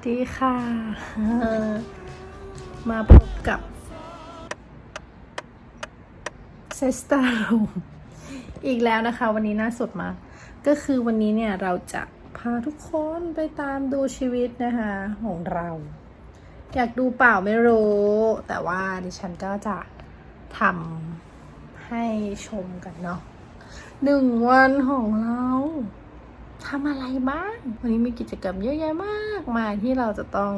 สวัสดีค่ะ มาพบกับเซสตารูมอีกแล้วนะคะ วันนี้น่าสดมาก ก็คือวันนี้เนี่ยเราจะพาทุกคนไปตามดูชีวิตนะคะของเรา อยากดูเปล่าไม่รู้ แต่ว่าดิฉันก็จะทำให้ชมกันเนาะหนึ่งวันของเรา ทำอะไรบ้าง วันนี้มีกิจกรรมเยอะแยะมากมายที่เราจะต้อง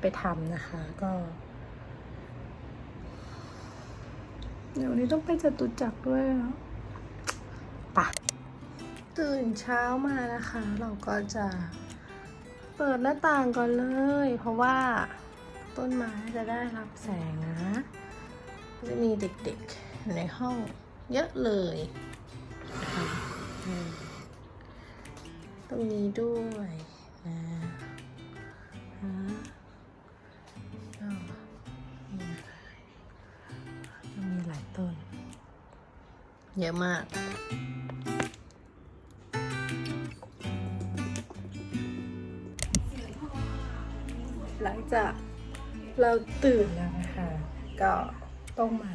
ไปทำนะคะ ก็ เดี๋ยวนี้ต้องไปจตุจักรด้วยปะตื่นเช้ามานะคะ เราก็จะเปิดหน้าต่างก่อนเลย เพราะว่าต้นไม้จะได้รับแสงนะ จะมีเด็กๆในห้องเยอะเลย ตรงนี้ด้วยนะฮะก็นี่ก็มีหลายต้น เยอะมากหลังจากเราตื่นแล้วนะคะ ก็ต้องมา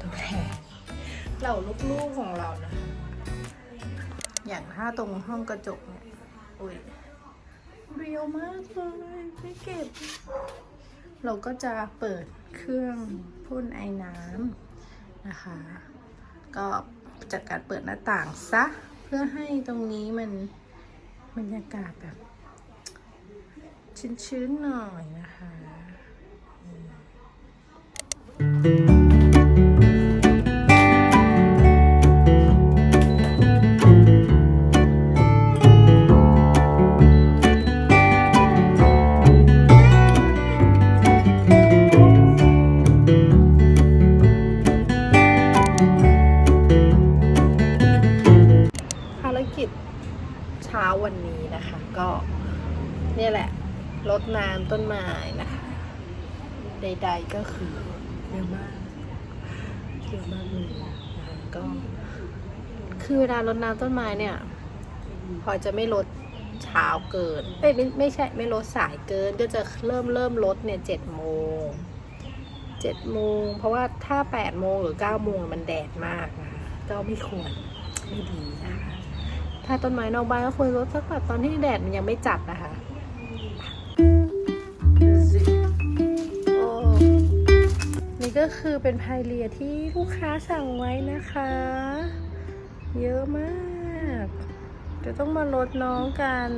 ดูแลเหล่าลูกๆของเรานะคะ อย่างถ้าตรงห้องกระจกเนี่ยอุ้ยเรียวมากเลยไม่เก็บ เราก็จะเปิดเครื่องพ่นไอ้น้ำนะคะ ก็จัดการเปิดหน้าต่างซะ เพื่อให้ตรงนี้มันบรรยากาศแบบ ชื้นๆหน่อยนะคะอืม ต้นไม้นะคะ ใด ๆก็คือเยอะมากเยอะมากเลยนะคะก็คือเวลารดน้ำต้นไม้เนี่ย พอจะไม่ลดเช้าเกินไม่ไม่ไม่ใช่ไม่ลดสายเกินก็จะเริ่มเริ่มลดเนี่ยเจ็ดโมงเจ็ดโมงเพราะว่าถ้าแปดโมงหรือเก้าโมงมันแดดมากนะคะก็ไม่ควรไม่ดีนะคะถ้าต้นไม้นอกบ้านก็ควรลดสักแบบตอนที่แดดมันยังไม่จัดนะคะ นี้ก็คือเป็นพายเรียที่ลูกค้าสั่งไว้นะคะ เยอะมาก จะต้องมาลดน้องกัน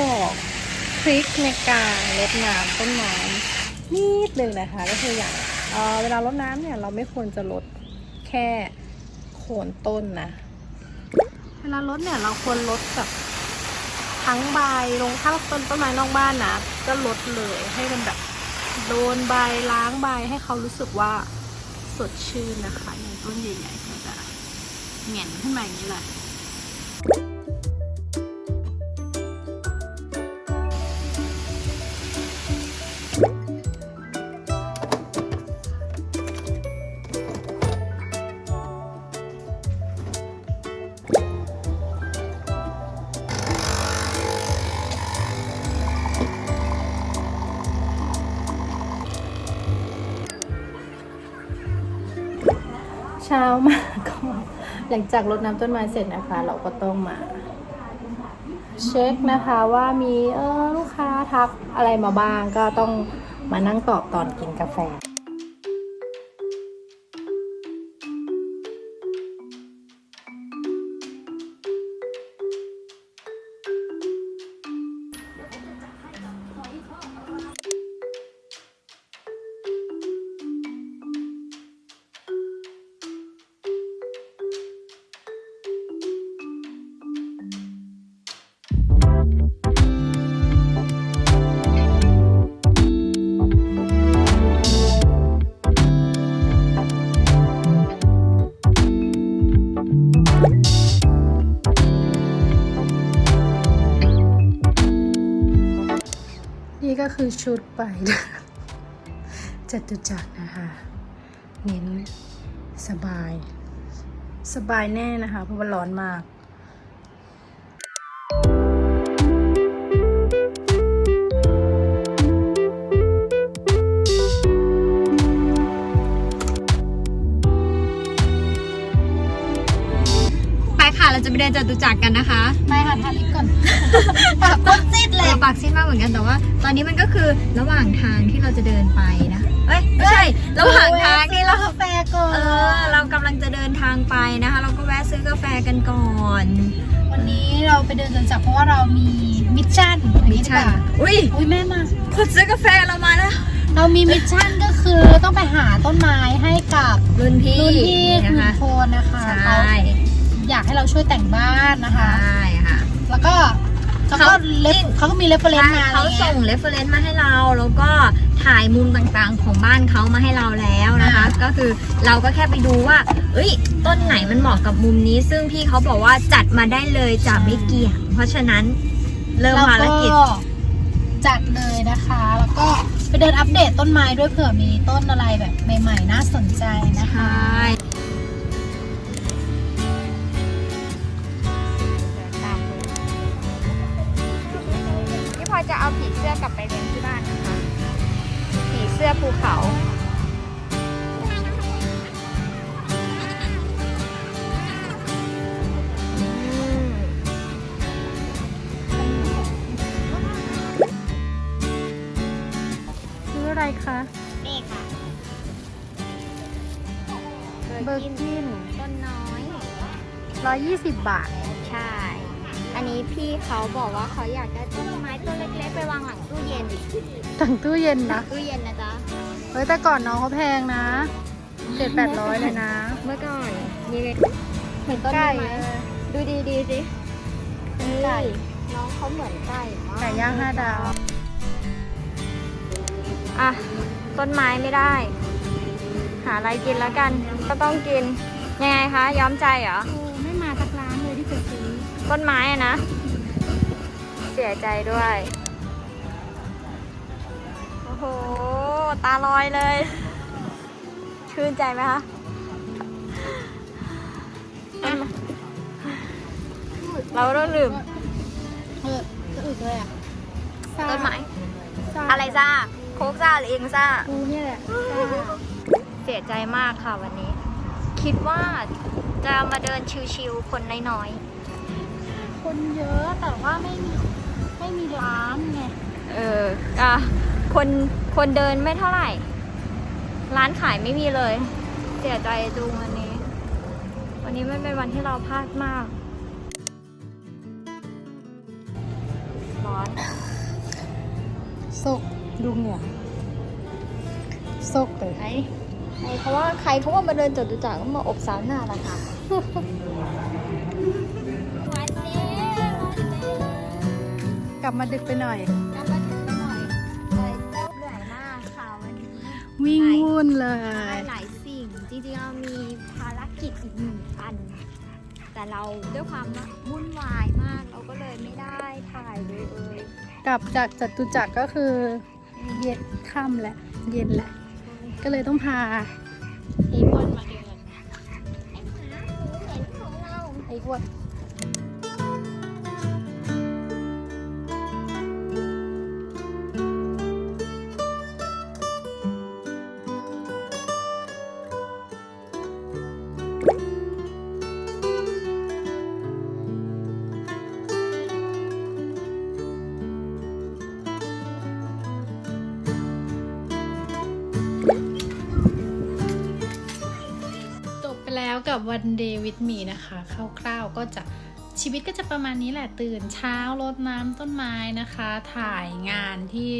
บอกทริคในการรดน้ำต้นไม้นิดนึงนะคะ ก็คืออย่างเเวลารดน้ำเนี่ยเราไม่ควรจะรดแค่โคนต้นนะ เวลารดเนี่ยเราควรรดแบบทั้งใบลงถ้าต้นต้นไม้นอกบ้านนะก็รดเลยให้มันแบบโดนใบล้างใบให้เขารู้สึกว่าสดชื่นนะคะอย่างต้นใหญ่ๆก็จะเหงนขึ้นมาอย่างนี้แหละ ช้ามาก็หลังจากรดน้ำต้นไม้เสร็จนะคะ เราก็ต้องมา เช็คนะคะว่ามีเออลูกค้าทักอะไรมาบ้างก็ต้องมานั่งตอบตอนกินกาแฟ นี่ก็คือชุดไปจตุจักรนะคะเน้นสบาย สบายแน่นะคะ เพราะว่าร้อนมาก จะไปเดินจตุจักรกันนะคะไม่ค่ะทาลิปก่อนปากต้นซิดเลเอยอปากซีดมากเหมือนกันแต่ว่า ตอนนี้มันก็คือระหว่างทางที่เราจะเดินไปนะเอ้ยไม่ใช่ระหว่างทางที่เรา กาแฟก่อนเออเรากำลังจะเดินทางไปนะคะ เราก็แวะซื้อกาแฟกันก่อนวันนี้เราไปเดินจตุจักรเพราะว่าเรามีมิชชั่นอย่างนี้ดีกว่าอุ้ยอุ้ยแม่มา คนซื้อกาแฟเรามาแล้วเรามีมิชชั่นก็คือต้องไปหาต้นไม้ให้กับรุ่นพี่รุ่นพี่นะคุณคะโคนนะคะใชเขา่ อยากให้เราช่วยแต่งบ้านนะคะ ใช่ค่ะ แล้วก็เขาก็เขาเลฟเขาก็มีเรฟเฟรนใช่ซ์มาอะไรเขาเงี้ส่ยง reference มาให้เราแล้วก็ถ่ายมุมต่างๆของบ้านเขามาให้เราแล้วนะคะอ่าก็คือเราก็แค่ไปดูว่า เอ้ย ต้นไหนมันเหมาะกับมุมนี้ ซึ่งพี่เขาบอกว่าจัดมาได้เลยจะไม่เกี่ยงเพราะฉะนั้นเริ่มภารกิจแล้วจัดเลยนะคะ แล้วก็ไปเดินอัปเดตต้นไม้ด้วยเผื่อมีต้นอะไรแบบใหม่ๆน่าสนใจนะคะ กลับไปเลี้ยงที่บ้านนะคะผีเสื้อภูเขาซื้ออะไรคะนี่ค่ะเบอร์กินต้นน้อย 120 บาท ใช่อั นนี้พี่เขาบอกว่าเขาอยากได้ต้นไม้ต้นเล็กๆ ไปวางหลังตู้เย็นตั้งตู้เย็นนะตู้เย็นนะจ๊ะเฮ้ยแต่ก่อนน้องเขาแพงนะเจ็ดแปดร้อยเลยนะ เมื่อก่อนมีเห็นต้นไก่นี้ไหมเออดูดีดีๆสิไก่น้องเขาเหมือนไก่มากไก่ย่างห้าดาว อะ ต้นไม้ไม่ได้ หาอะไรกินแล้วกัน ก็ต้องกิน ยังไงคะ ย้อมใจเหรอ ต้นไม้อะนะ เสียใจด้วย โอ้โห ตาลอยเลย ชื่นใจไหมคะเราต้องดื่มเออจะอึกเลยอะต้นไม้อะไรซ่าโคกซ่าหรือเองซ่ากูเนี่ยแหละเสียใจมากค่ะวันนี้ คิดว่าจะมาเดินชิวๆคนน้อย คนเยอะแต่ว่าไม่มีไม่มีร้านไงๆเอออะคนคนเดินไม่เท่าไหร่ ร้านขายไม่มีเลย เสียใจดูวันนี้ วันนี้มันเป็นวันที่เราพลาดมาก ร้อนซกดูเหงื่อซกเลยไอ้ไอ้เพราะว่าใครเขาว่ามาเดินจตุจักรก็มาอบสาวหน้าละค่ะ กลับมาดึกไปหน่อย กลับมาถึงหน่อยเลยเหนื่อยมากค่ะวันนี้วิ่งวุ่นเลได้ย หลายสิ่ง จริงๆเรามีภารกิจอีกหนึ่งอัน แต่เราด้วยความวุ่นวายมาก เราก็เลยไม่ได้ถ่ายเลยเอ่ยกลับจากจตุจักรก็คือ เย็นค่ำแหละเย็นแหละ ก็เลยต้องพาไอ้อ้วนมาเดินไอ้หมาหนูเห็นของเรา ไอ้อ้วน แล้วกับวันเดย์วิดมีนะคะคร่าวๆก็จะชีวิตก็จะประมาณนี้แหละตื่นเช้ารดน้ำต้นไม้นะคะ ถ่ายงานที่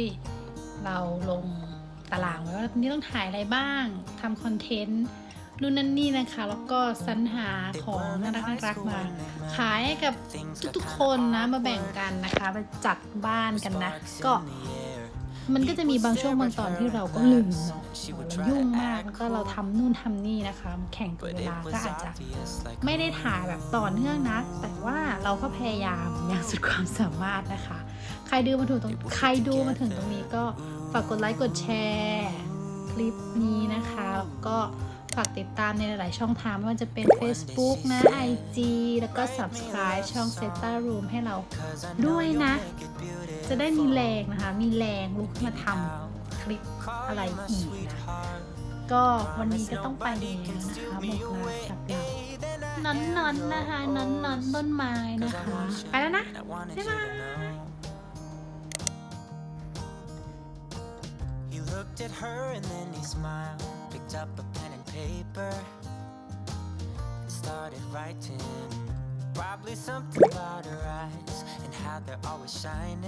เราลงตารางไว้ว่าวันนี้ต้องถ่ายอะไรบ้างทำคอนเทนต์นู่นนั่นนี่นะคะ แล้วก็สรรหาของน่ารักน่ารักๆมาขายให้กับทุกๆคนนะมาแบ่งกันนะคะไปจัดบ้านกันนะ ก็ มันก็จะมีบางช่วงบางตอนที่เราก็ลืมเนาะยุ่งมากก็เราทำนู่นทำนี่นะคะ แข่งกับเวลาก็อาจจะไม่ได้ถ่ายแบบต่อเนื่องนะ แต่ว่าเราก็พยายามอย่างสุดความสามารถนะคะ ใครดูมาถึงตรงใครดูมาถึงตรงนี้ก็ฝากกดไลค์กดแชร์ คลิปนี้นะคะแล้วก็ ฝากติดตามในหลาย ๆ ช่องทางไม่ว่าจะเป็น Facebook นะ IG แล้วก็ Subscribe ช่อง s e t a Room ให้เราด้วยนะ จะได้มีแรงนะคะ มีแรงลุกขึ้นมาทำคลิปอะไรอีกนะก็วันนี้ก็ต้องไปแล้วนะคะหมดลากับเรานอนนอนๆนะคะนอนนอนๆต้นไม้นะคะ ไปแล้วนะ บ๊ายบาย He looked at her and then he smiled, picked up a pen and paper, and started writing. Probably something about her eyes and how they're always shining.